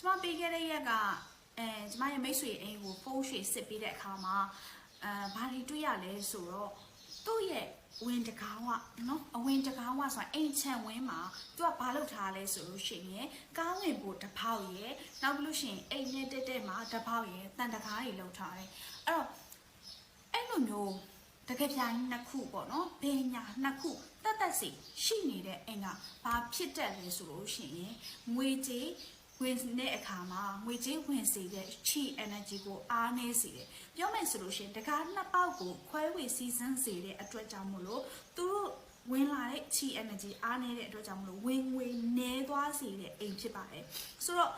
ကျမပေးခဲ့တဲ့ရက်ကအဲကျမရဲ့မိတ်ဆွေအိမ်ကိုဖုန်းရွှေစစ်ပေးတဲ့အခါမှာအဲဘာတွေတွေ့ရလဲဆိုတော့သူ့ရဲ့ဝင်တကားဝနော်အဝင်တကားဝဆိုတာအိမ်ချမ်းဝင်းမှာသူကဘာလုပ်ထားလဲဆိုလို့ရှိရင်ကားဝင်ဖို့တစ်ပေါက်ရယ်နောက်ပြီးလို့ရှိရင်အိမ်နဲ့တက်တက်မှာတစ်ပေါက်ရယ်တန်တကားတွေလုပ်ထားတယ်အဲ့တော့အဲ့လိုမျိုးတကယ်ပြိုင်နှစ်ခုပေါ့နော်ဘေညာနှစ်ခုတက်တက်စီရှိနေတဲ့အိမ်ကဘာဖြစ်တတ်လဲဆိုလို့ရှိရင်ငွေကြေး ဝင်တဲ့အခါမှာငွေကြေးဝင်စေတဲ့ chi energy ကိုအားနည်းစေတယ်ပြောမယ်ဆိုလို့ရှိရင်တကားနှစ်ပေါက်ကိုခွဲဝေစီစဉ်စေတဲ့အတွက်ကြောင့်မို့လို့သူတို့ဝင်လာတဲ့ chi energy အားနည်းတဲ့အတွက်ကြောင့်မလို့ဝင်ငွေနည်းသွားစေတဲ့အိမ်ဖြစ်ပါတယ်ဆိုတော့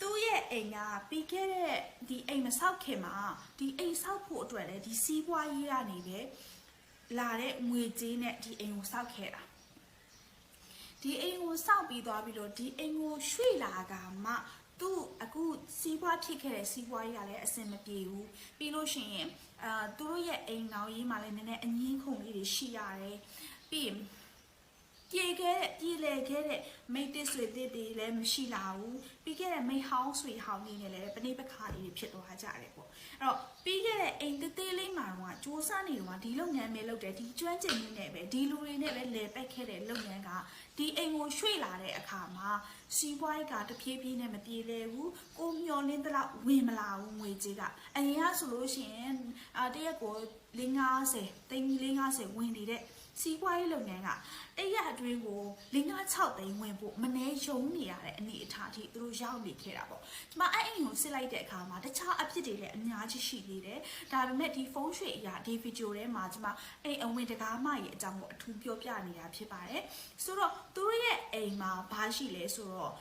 သူ့ရဲ့အိမ်ကပြီးခဲ့တဲ့ဒီအိမ်မဆောက်ခင်မှာဒီအိမ်ဆောက်ဖို့အတွက်လည်းဒီစီးပွားရေးကနေပဲလာတဲ့ငွေကြေးနဲ့ဒီအိမ်ကိုဆောက်ခဲ့တာ ဒီအိမ်ကိုဆောက်ပြီးသွားပြီးတော့ဒီအိမ်ကိုရွှေ့လာကမှသူ့အခုစီးပွားဖြစ်ခဲ့တဲ့စီးပွားရေးကလည်းအဆင်မပြေဘူးပြီးလို့ရှိရင်အာသူတို့ရဲ့အိမ်တော်ရေးမှာလည်းနည်းနည်းအငင်းခုန်လေးတွေရှိရတယ်ပြီးရင်ပြေခဲ့တဲ့ပြေလေခဲ့တဲ့မိတ်တစ်ဆွေတစ်တွေလည်းမရှိလာဘူးပြီးခဲ့တဲ့မိတ်ဟောင်းဆွေဟောင်းနေနဲ့လည်းပဏိပခါလေးတွေဖြစ်သွားကြတယ်ပေါ့အဲ့တော့ပြီးခဲ့တဲ့အိမ်သေးသေးလေးမှာတော့စူး စမ်းနေတော့ဒီလုပ်ငန်းပဲလုပ်တယ်ဒီကျွမ်းကျင်မှုနဲ့ပဲဒီလူတွေနဲ့ပဲလဲပက်ခဲ့တဲ့လုပ်ငန်းကဒီအိမ်ကိုရွှေ့လာတဲ့အခါမှာစီးပွားရေးကတဖြည်းဖြည်းနဲ့မပြေလဲဘူးကိုမျောလင်းတလောက်ဝင်မလာဘူးငွေကြေးကအရင်ကဆိုလို့ရှိရင်အာတရက်ကို50သိန်း50ဝင်နေတဲ့ စီးပွားရေးလုပ်ငန်းကတရက်အတွင်းကို၄၅6သိန်းဝင်ဖို့မနှဲယုံနေရတဲ့အနေအထားအထိသူတို့ရောက်နေခဲ့တာပေါ့ဒီမှာအဲ့အိမ်ကိုစစ်လိုက်တဲ့အခါမှာတခြားအဖြစ်တွေလည်းအများကြီးရှိသေးတယ်ဒါပေမဲ့ဒီဖုန်းရွှေအရာဒီဗီဒီယိုထဲမှာဒီမှာအိမ်အဝင်တကားမရဲ့အကြောင်းကိုအထူးပြောပြနေတာဖြစ်ပါတယ်ဆိုတော့သူတို့ရဲ့အိမ်မှာဘာရှိလဲဆိုတော့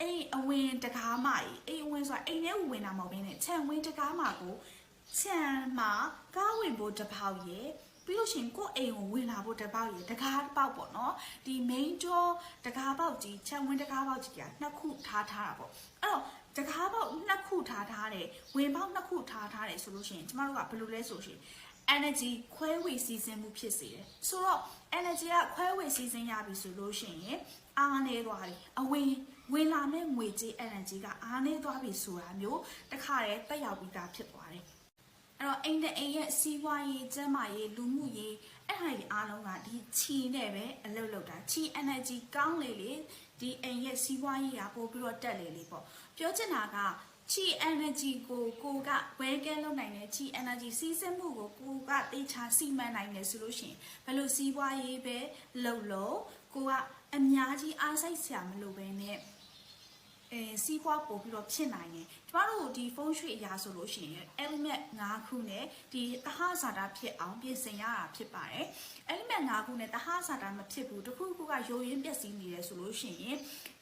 အိမ်အဝင်တကားမကြီးအိမ်အဝင်ဆိုတာအိမ်ထဲကိုဝင်တာမဟုတ်ဘဲနဲ့ခြံဝင်းတကားမကိုခြံမှာကားဝင်ဖို့တစ်ပေါက်ရယ် ပြီးလို့ရှိရင်ကိုယ့်အိမ်ကိုဝင်လာဖို့တစ်ပေါက်ရယ်တကားတစ်ပေါက်ပေါ့နော်ဒီ main door တကားပေါက်ကြီးခြံဝင်းတကားပေါက်ကြီးကနှစ်ခုထားထားတာပေါ့အဲ့တော့တကားပေါက်နှစ်ခုထားထားတယ်ဝင်ပေါက်နှစ်ခုထားထားတယ်ဆိုလို့ရှိရင်ကျမတို့ကဘယ်လိုလဲဆိုလို့ရှိရင် energy ခွဲဝေစီစဉ်မှုဖြစ်စေတယ်ဆိုတော့ energy ကခွဲဝေစီစဉ်ရပြီဆိုလို့ရှိရင်အားနေသွားတယ်အဝင်ဝင်လာမဲ့ငွေကြေး energy ကအားနေသွားပြီဆိုတာမျိုးတခါတည်းတက်ရောက်ပြီးသားဖြစ်သွားတယ် အဲ့တော့အိမ်တဲ့အိမ်ရဲ့စီးပွားရေးကျန်းမာရေးလူမှုရေးအဲ့ဟာကြီးအားလုံးကဒီချီနဲ့ပဲအလုပ်လုပ်တာချီ energy ကောင်းလေလေဒီအိမ်ရဲ့စီးပွားရေးကပို့ပြီးတော့တက်လေလေပေါ့ပြောချင်တာကချီ energy ကိုကိုကဝဲကဲလုပ်နိုင်တယ်ချီ energy စီးစက်မှုကိုကိုကတေချာစီမံနိုင်တယ်ဆိုလို့ရှိရင်ဘယ်လိုစီးပွားရေးပဲလုပ်လို့ကိုကအများကြီးအားစိတ်ဆရာမလိုပဲနဲ့ အဲစီးပွားပို့ပြီးတော့ဖြစ်နိုင်တယ်ကျမတို့ဒီဖုန်းရွှေအရာဆိုလို့ရှိရင် element 5ခုနဲ့ဒီတဟဇာတာဖြစ်အောင်ပြင်ဆင်ရတာဖြစ်ပါတယ် element 5ခုနဲ့တဟဇာတာမဖြစ်ဘူးတခုခုကယိုရင်းပျက်စီးနေတယ်ဆိုလို့ရှိရင်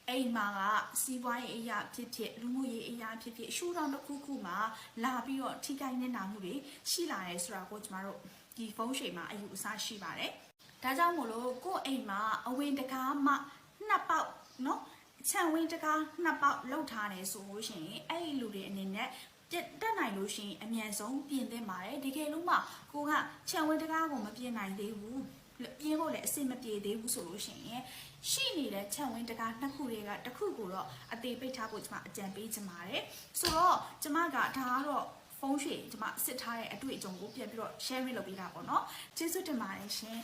အိမ်မှာကစီးပွားရေးအရာဖြစ်ဖြစ်လူမှုရေးအရာဖြစ်ဖြစ်ရှူတောင်တစ်ခုခုမှာလာပြီးတော့ထိခိုက်နေတာမှုတွေရှိလာတယ်ဆိုတာကိုကျမတို့ဒီဖုန်းချိန်မှာအယူအဆရှိပါတယ်။ဒါကြောင့်မို့လို့ကိုယ့်အိမ်မှာအဝင်တကားမှနှစ်ပေါက်နော် ခြံဝင်းတကားနှစ်ပေါက်လောက်ထားတယ်ဆိုလို့ရှိရင်အဲ့ဒီလူတွေအနေနဲ့ပြတ်တက်နိုင်လို့ရှိရင်အမြန်ဆုံးပြင်သင့်ပါတယ်ဒီကယ်လို့မှကိုကခြံဝင်းတကားကိုမပြင်နိုင်သေးဘူးပြင်းဖို့လည်းအဆင်မပြေသေးဘူးဆိုလို့ရှိရင်ရှိနေတဲ့ချက်ဝင်းတကားနှစ်ခုတွေကတစ်ခုကိုတော့အသေးပိတ်ထားဖို့ကျွန်မအကြံပေးချင်ပါတယ်ဆိုတော့ကျွန်မကဒါကတော့ဖုန်းရွှေကျွန်မစစ်ထားတဲ့အတွေ့အကြုံကိုပြန်ပြီးတော့ share လုပ်ပေးတာပေါ့နော်ကျေးဇူးတင်ပါတယ်ရှင်